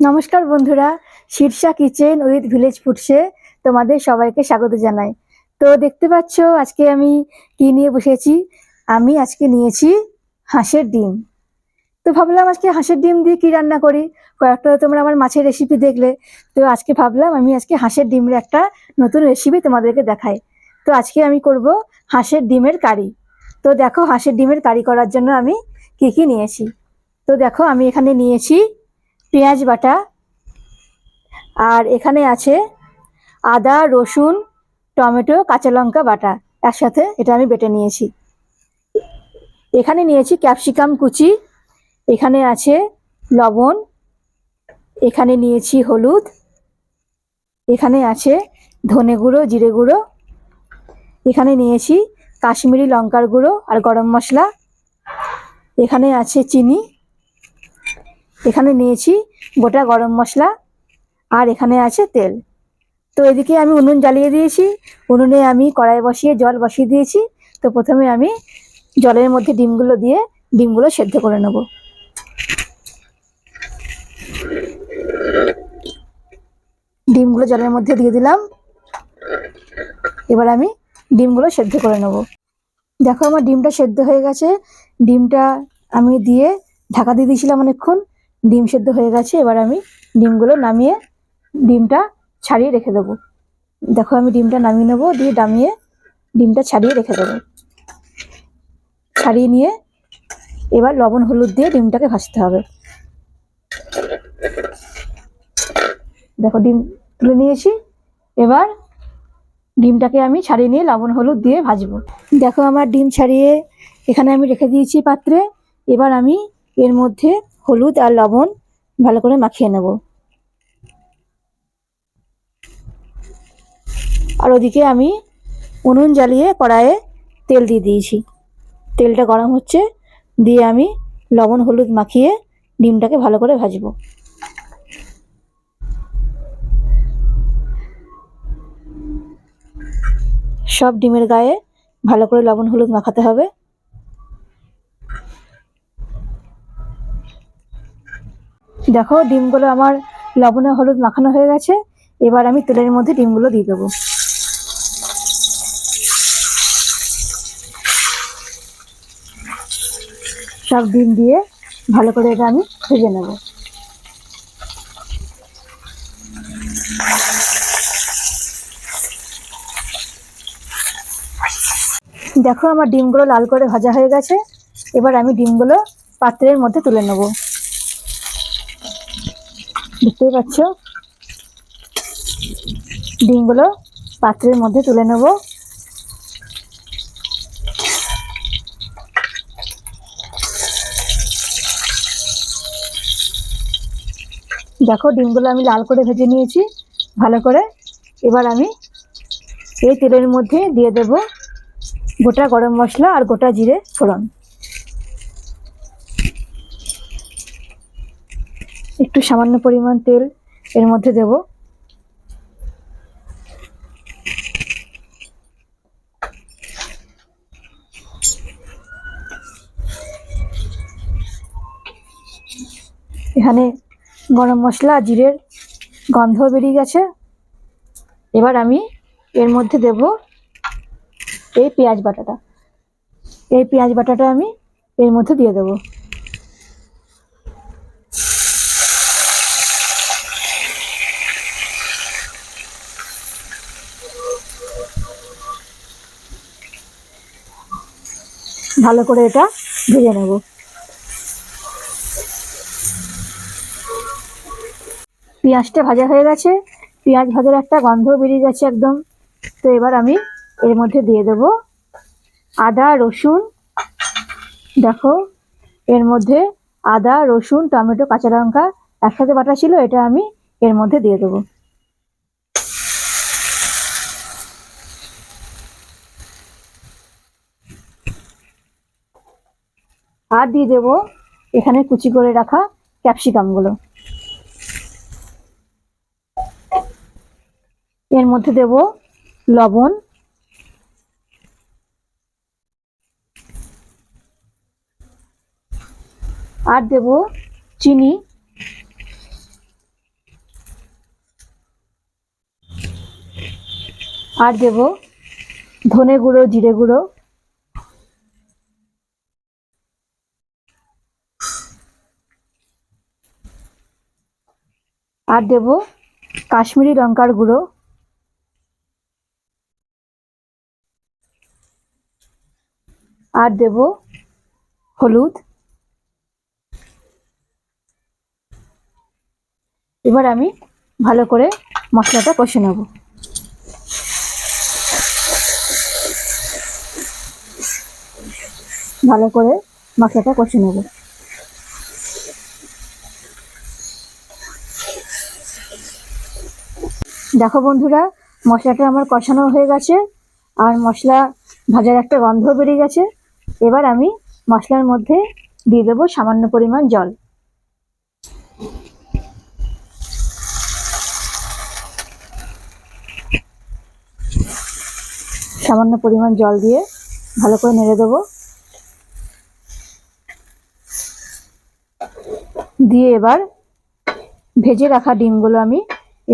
নমস্কার বন্ধুরা, Shirsha kitchen with village ফুডসে তোমাদের সবাইকে স্বাগত জানাই। তো দেখতে পাচ্ছ, আজকে আমি কি নিয়ে বসেছি? আমি আজকে নিয়েছি হাঁসের ডিম। তো ভাবলাম আজকে হাঁসের ডিম দিয়ে কি রান্না করি? কয়েকটা তোমরা আমার মাছের রেসিপি দেখলে। তো আজকে ভাবলাম আমি আজকে হাঁসের ডিমের একটা নতুন রেসিপি তোমাদেরকে দেখাই। তো আজকে আমি করব হাঁসের ডিমের কারি। তো দেখো হাঁসের ডিমের কারি করার জন্য আমি কি কি নিয়েছি। তো দেখো আমি এখানে নিয়েছি পেঁয়াজ বাটা। আর এখানে আছে আদা, রসুন, টমেটো, কাঁচা লঙ্কা বাটা। একসাথে এটা আমি বেটে নিয়েছি। এখানে নিয়েছি ক্যাপসিকাম কুচি। এখানে আছে লবণ। এখানে নিয়েছি হলুদ। এখানে আছে ধনে গুঁড়ো, জিরে গুঁড়ো। এখানে নিয়েছি কাশ্মীরি লঙ্কার গুঁড়ো আর গরম মশলা। এখানে আছে চিনি। এখানে নিয়েছি গোটা গরম মশলা আর এখানে আছে তেল। তো এদিকে আমি উনুন জ্বালিয়ে দিয়েছি। উনুনে আমি কড়াই বসিয়ে জল বসিয়ে দিয়েছি। তো প্রথমে আমি জলের মধ্যে ডিমগুলো দিয়ে ডিমগুলো সেদ্ধ করে নেব। ডিমগুলো জলের মধ্যে দিয়ে দিলাম। এবার আমি ডিমগুলো সেদ্ধ করে নেব। দেখো আমার ডিমটা সেদ্ধ হয়ে গেছে। ডিমটা আমি দিয়ে ঢাকা দিয়ে দিয়েছিলাম অনেকক্ষণ। ডিম সেদ্ধ হয়ে গেছে, এবার আমি ডিমগুলো নামিয়ে ডিমটা ছাড়িয়ে রেখে দেবো। দেখো আমি ডিমটা নামিয়ে নেব, দিয়ে নামিয়ে ডিমটা ছাড়িয়ে রেখে দেবো। ছাড়িয়ে নিয়ে এবার লবণ, হলুদ দিয়ে ডিমটাকে ভাজতে হবে। দেখো ডিম তুলে নিয়েছি, এবার ডিমটাকে আমি ছাড়িয়ে নিয়ে লবণ, হলুদ দিয়ে ভাজবো। দেখো আমার ডিম ছাড়িয়ে এখানে আমি রেখে দিয়েছি পাত্রে, এবার আমি এর মধ্যে হলুদ আর লবণ ভালো করে মাখিয়ে নেব। আর ওদিকে আমি উনুন জ্বালিয়ে কড়াইয়ে তেল দিয়ে দিয়েছি। তেলটা গরম হচ্ছে, দিয়ে আমি লবণ হলুদ মাখিয়ে ডিমটাকে ভালো করে ভাজবো। সব ডিমের গায়ে ভালো করে লবণ হলুদ মাখাতে হবে। দেখো, ডিমগুলো আমার লবণে হলুদ মাখানো হয়ে গেছে। এবার আমি তেলের মধ্যে ডিমগুলো দিয়ে দেবো। সব ডিম দিয়ে ভালো করে এটা আমি ভেজে নেব। দেখো, আমার ডিমগুলো লাল করে ভাজা হয়ে গেছে। এবার আমি ডিমগুলো পাত্রের মধ্যে তুলে নেব। দেখতেই পাচ্ছ? ডিমগুলো পাত্রের মধ্যে তুলে নেব। দেখো, ডিমগুলো আমি লাল করে ভেজে নিয়েছি, ভালো করে। এবার আমি এই তেলের মধ্যে দিয়ে দেব গোটা গরম মশলা আর গোটা জিরে ফোড়ন। একটু সামান্য পরিমাণ তেল এর মধ্যে দেব। এখানে গরম মশলা, জিরের গন্ধ বেরিয়ে গেছে। এবার আমি এর মধ্যে দেব এই পেঁয়াজ বাটাটা। এই পেঁয়াজ বাটাটা আমি এর মধ্যে দিয়ে দেবো। ভালো করে এটা ভেজে নেব। পেঁয়াজটা ভাজা হয়ে গেছে। পেঁয়াজ ভাজার একটা গন্ধ বেরিয়ে গেছে একদম। তো এবার আমি এর মধ্যে দিয়ে দেব আদা, রসুন। দেখো, এর মধ্যে আদা, রসুন, টমেটো, কাঁচা লঙ্কা একসাথে বাটা ছিল, এটা আমি এর মধ্যে দিয়ে দেবো। আর দিয়ে দেব। এখানে কুচি করে রাখা ক্যাপসিকামগুলো এর মধ্যে দেব লবণ। আর দেব চিনি। আর দেব ধনে গুঁড়ো, জিরে গুঁড়ো। আর দেব কাশ্মীরি লঙ্কার গুঁড়ো। আর দেব হলুদ। এবার আমি ভালো করে মশলাটা কষে নেব। ভালো করে মশলাটা কষে নেব। দেখো বন্ধুরা, মশলাটা আমার কষানো হয়ে গেছে, আর মশলা ভাজার একটা গন্ধ বেরিয়ে গেছে। এবার আমি মশলার মধ্যে দিয়ে দেবো সামান্য পরিমাণ জল। সামান্য পরিমাণ জল দিয়ে ভালো করে নেড়ে দেবো। দিয়ে এবার ভেজে রাখা ডিমগুলো আমি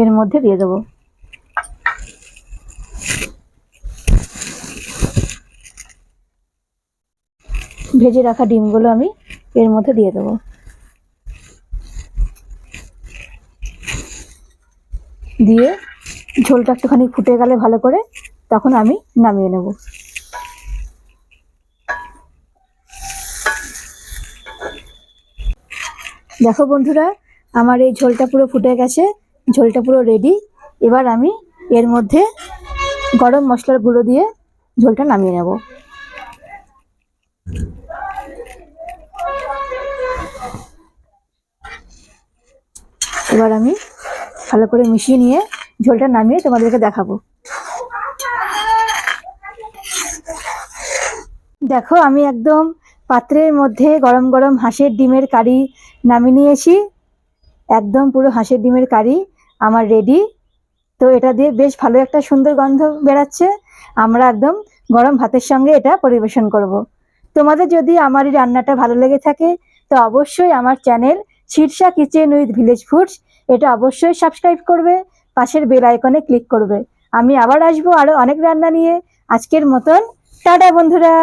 এর মধ্যে দিয়ে দেবো। ভেজে রাখা ডিমগুলো আমি এর মধ্যে দিয়ে দেবো। দিয়ে ঝোলটা একটুখানি ফুটে গেলে ভালো করে তখন আমি নামিয়ে নেব। দেখো বন্ধুরা, আমার এই ঝোলটা পুরো ফুটে গেছে। ঝোলটা পুরো রেডি এবার আমি এর মধ্যে গরম মশলার গুঁড়ো দিয়ে ঝোলটা নামিয়ে নেব। এবার আমি ভালো করে মিশিয়ে নিয়ে ঝোলটা নামিয়ে তোমাদেরকে দেখাবো। দেখো আমি একদম পাত্রের মধ্যে গরম গরম হাঁসের ডিমের কারি নামিয়ে নিয়েছি। একদম পুরো হাঁসের ডিমের কারি। আমার রেডি তো এটা দিয়ে বেশ ভালো একটা সুন্দর গন্ধ বেরাচ্ছে আমরা একদম গরম ভাতের সঙ্গে এটা পরিবেশন করব। তোমাদের যদি আমার এই রান্নাটা ভালো লেগে থাকে, তো অবশ্যই আমার channel Shirsha kitchen with village foods এটা অবশ্যই সাবস্ক্রাইব করবে, পাশের বেল আইকনে ক্লিক করবে। আমি আবার আসব আরও অনেক রান্না নিয়ে। আজকের মতন, টাটা বন্ধুরা!